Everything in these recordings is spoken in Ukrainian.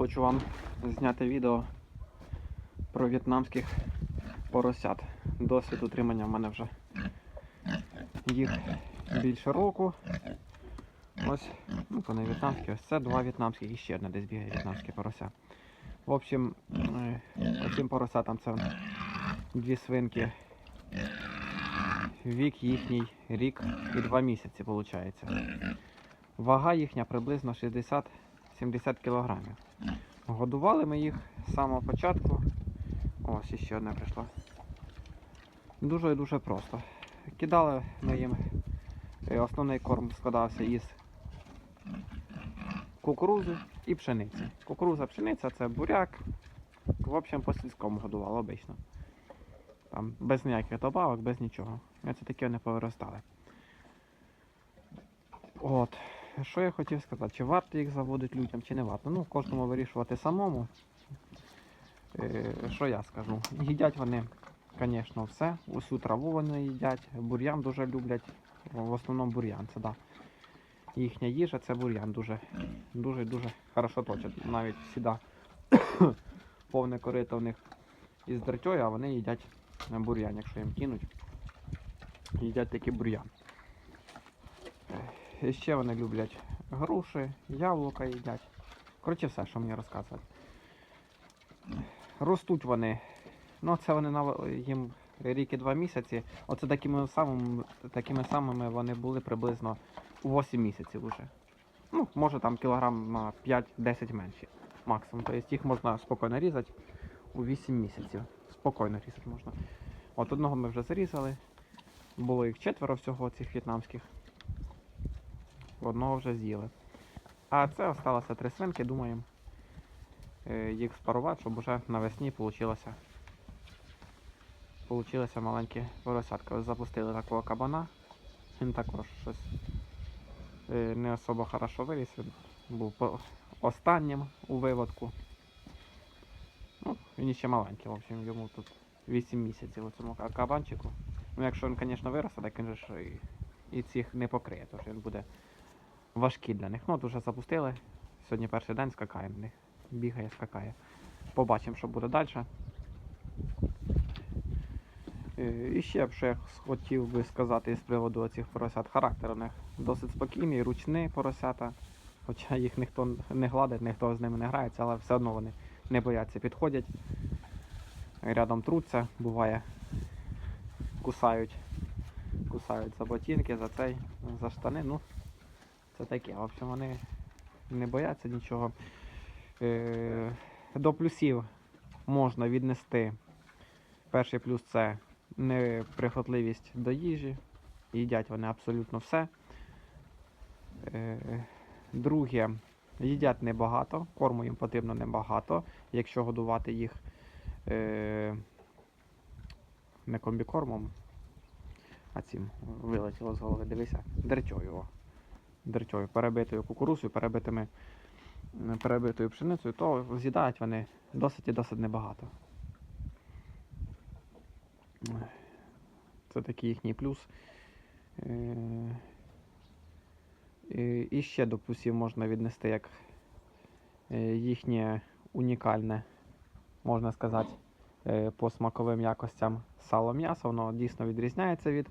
хочу вам зняти відео про в'єтнамських поросят. Досвід утримання в мене вже їх більше року. Ось, ну то не в'єтнамські, ось це два в'єтнамських і ще одне десь бігає в'єтнамське порося. В общем, е, оцим поросятам це дві свинки. Вік їхній рік і два місяці виходить. Вага їхня приблизно 60-70 кілограмів. Годували ми їх з самого початку. Ось іще одне прийшло. Дуже і дуже просто. Кидали ми їм. е, Основний корм складався із кукурузи і пшениці. Кукуруза, пшениця це буряк. В общем, по сільському годували обично. Там без ніяких добавок, без нічого. Це таке не повиростали. От. Що я хотів сказати, чи варто їх заводити людям, чи не варто. Ну, кожному вирішувати самому. Е, що я скажу? Їдять вони, звісно, все. Усю траву вони їдять. Бур'ян дуже люблять. В основному бур'ян, це да. Їхня їжа це бур'ян дуже дуже дуже хорошо точать. Навіть сюди повне корито в них із дертьою, а вони їдять бур'ян, якщо їм кинуть. Їдять такий бур'ян. І ще вони люблять груші, яблука їдять. Коротше, все, що мені розказувати. Ростуть вони. Ну, це вони на їм рік і два місяці. Оце такими самими, такими самими вони були приблизно 8 місяців вже. Ну, може там кілограм на 5-10 менші максимум. Тобто їх можна спокійно різати у 8 місяців. Спокійно різати можна. От одного ми вже зарізали. Було їх четверо всього цих в'єтнамських. Одного вже з'їли. А це осталося три свинки, думаємо е, їх спарувати, щоб вже навесні получилося. Получилося маленькі поросятка. Запустили такого кабана. Він також щось е, не особо хорошо виріс. Він був останнім у виводку. Ну, він ще маленький, в общем, йому тут 8 місяців у цьому кабанчику. Ну, якщо він, звісно, виросте, так він же і, і цих не покриє, тож він буде важкий для них. Ну, от вже запустили. Сьогодні перший день скакає на них. Бігає, скакає. Побачимо, що буде далі. Е, І ще б що я хотів би сказати з приводу цих поросят. Характер у них досить спокійний, ручні поросята. Хоча їх ніхто не гладить, ніхто з ними не грається, але все одно вони не бояться, підходять. Рядом труться, буває, кусають. Кусають за ботинки, за цей, за штани. Ну, це таке. В общем, вони не бояться нічого. Е, до плюсів можна віднести. Перший плюс це неприхотливість до їжі. Їдять вони абсолютно все. Е, друге, їдять небагато, корму їм потрібно небагато. Якщо годувати їх е, не комбікормом, а цим вилетіло з голови, дивися, дерчою. О. Дерчою, перебитою кукурузою, перебитими, перебитою пшеницею, то з'їдають вони досить і досить небагато. Це такий їхній плюс. Е, і- І ще до плюсів можна віднести як е, їхнє унікальне, можна сказати, е, по смаковим якостям сало м'ясо. Воно дійсно відрізняється від,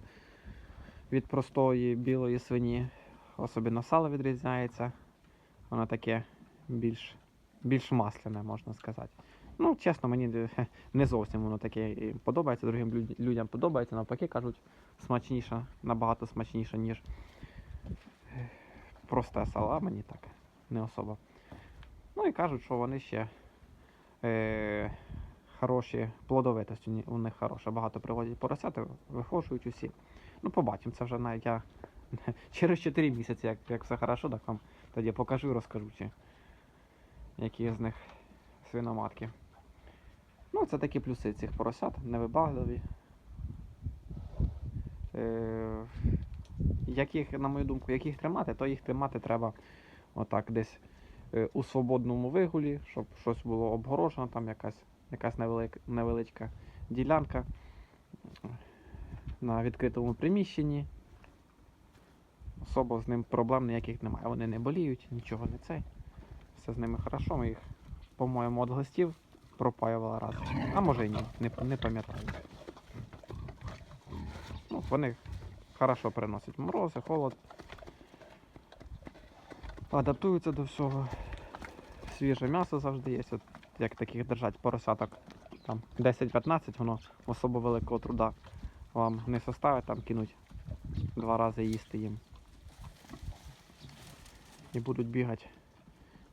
від простої білої свині. Особливо сало відрізняється. Воно таке більш, більш масляне, можна сказати. Ну, чесно, мені не зовсім воно таке подобається, другим людям подобається, навпаки кажуть, смачніше, набагато смачніше, ніж е, просте сало, а мені так, не особо. Ну і кажуть, що вони ще е, хороші, плодовитость у них хороша, багато приводять поросяти, вихожують усі. Ну, побачимо, це вже навіть я через 4 місяці, як, як все хорошо, так вам тоді покажу і розкажу, чи, які з них свиноматки. Ну, це такі плюси цих поросят, невибагливі. Е, яких, на мою думку, яких тримати, то їх тримати треба отак десь е, у свободному вигулі, щоб щось було обгорожено, там якась, якась невелик, невеличка ділянка на відкритому приміщенні. Особо з ним проблем ніяких немає. Вони не боліють, нічого не цей. Все з ними хорошо, ми їх по-моєму, від гостів пропаювала раз. А може і ні, не, не пам'ятаю. Ну, вони хорошо переносять морози, холод. Адаптуються до всього. Свіже м'ясо завжди є. От як таких держать поросяток там 10-15, воно особо великого труда вам не составить там кинуть два рази їсти їм. І будуть бігати,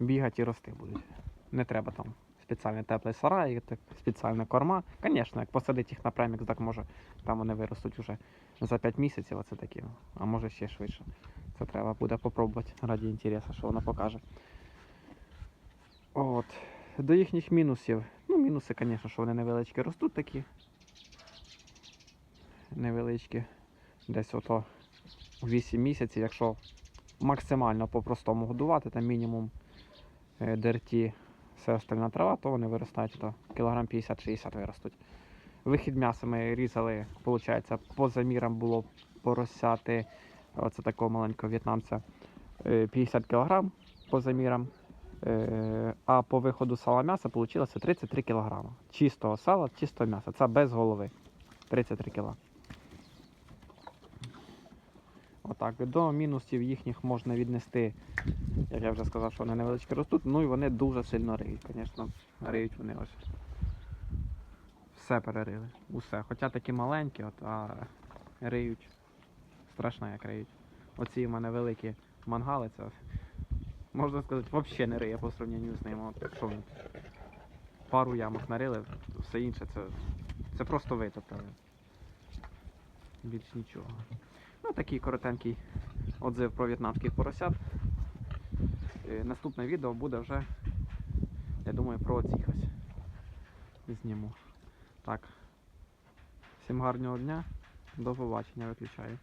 бігати і рости будуть. Не треба там спеціальний теплий сарай, спеціальна корма. Звісно, як посадити їх на премікс, так може там вони виростуть вже за 5 місяців, оце такі, а може ще швидше. Це треба буде попробувати раді інтересу, що воно покаже. От. До їхніх мінусів. Ну, мінуси, звісно, що вони невеличкі ростуть такі. Невеличкі. Десь ото 8 місяців, якщо максимально по-простому годувати, там мінімум е, дерті, все остальна трава, то вони виростають то кілограм 50-60 виростуть. Вихід м'яса ми різали, виходить, по замірам було поросяти оце такого маленького в'єтнамця е, 50 кг по замірам. Е, А по виходу сала м'яса вийшло 33 кг. Чистого сала, чистого м'яса. Це без голови. 33 кг. Отак. До мінусів їхніх можна віднести, як я вже сказав, що вони невеличкі ростуть, ну і вони дуже сильно риють, звісно. Риють вони ось. Все перерили. Усе. Хоча такі маленькі, от, а риють. Страшно, як риють. Оці в мене великі мангали, це можна сказати, взагалі не риє по сравненню з ними. От, що? Пару ямок нарили, все інше це, це просто витопили. Більш нічого. Ну, такий коротенький отзив про в'єтнамських поросят. Е, Наступне відео буде вже, я думаю, про цих ось. Зніму. Так. Всім гарного дня. До побачення, виключаю.